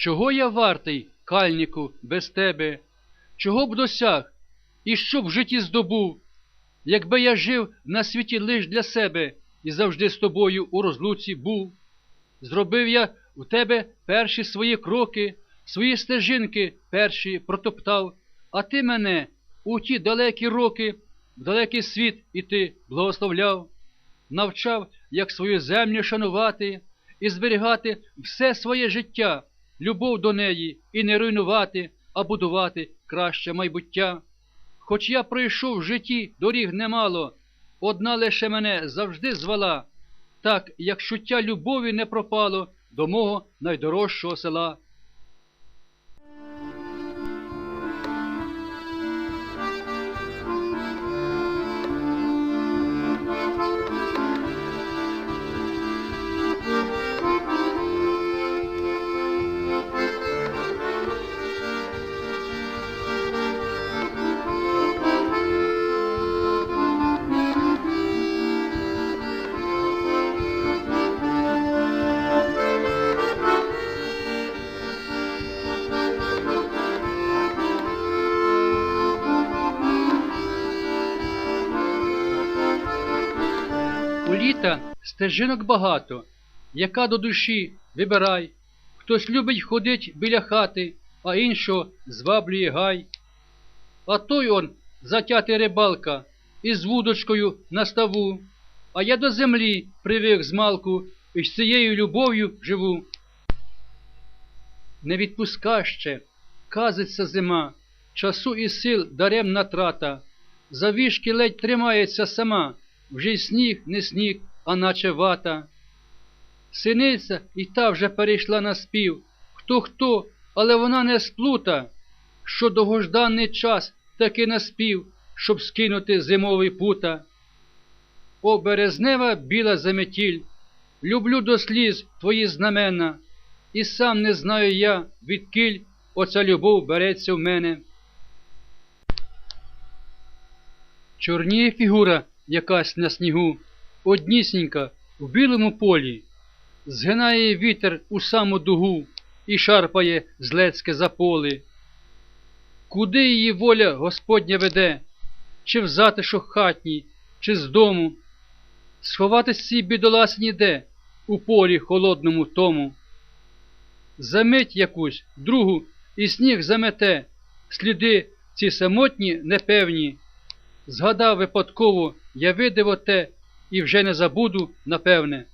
Чого я вартий, кальнику, без тебе? Чого б досяг? І що б в житті здобув, якби я жив на світі лиш для себе і завжди з тобою у розлуці був? Зробив я у тебе перші свої кроки, свої стежинки перші протоптав, а ти мене у ті далекі роки, в далекий світ іти благословляв, навчав, як свою землю шанувати і зберігати все своє життя, любов до неї і не руйнувати, а будувати краще майбуття. Хоч я пройшов в житті доріг немало, одна лише мене завжди звала, так як чуття любові не пропало до мого найдорожчого села. У літа стежинок багато, яка до душі вибирай. Хтось любить ходить біля хати, а іншого зваблює гай. А той он затятий рибалка із вудочкою на ставу, а я до землі привик змалку і з цією любов'ю живу. Не відпуска ще, казиться зима, часу і сил даремна трата, завішки ледь тримається сама, вже й сніг не сніг, а наче вата. Синиця і та вже перейшла на спів. Хто хто, але вона не сплута, що довгожданий час таки наспів, щоб скинути зимовий пута. О, березнева біла заметіль, люблю до сліз твої знамена, і сам не знаю я, відкіль оця любов береться в мене. Чорніє фігура якась на снігу, однісінька в білому полі, згинає вітер у саму дугу і шарпає злецьке заполи. Куди її воля Господня веде, чи в затишок хатній, чи з дому? Сховатись цій бідоласі ніде, у полі холодному тому. Замить якусь, другу, і сніг замете, сліди ці самотні, непевні. Згадав випадково, я видив оте і вже не забуду, напевне.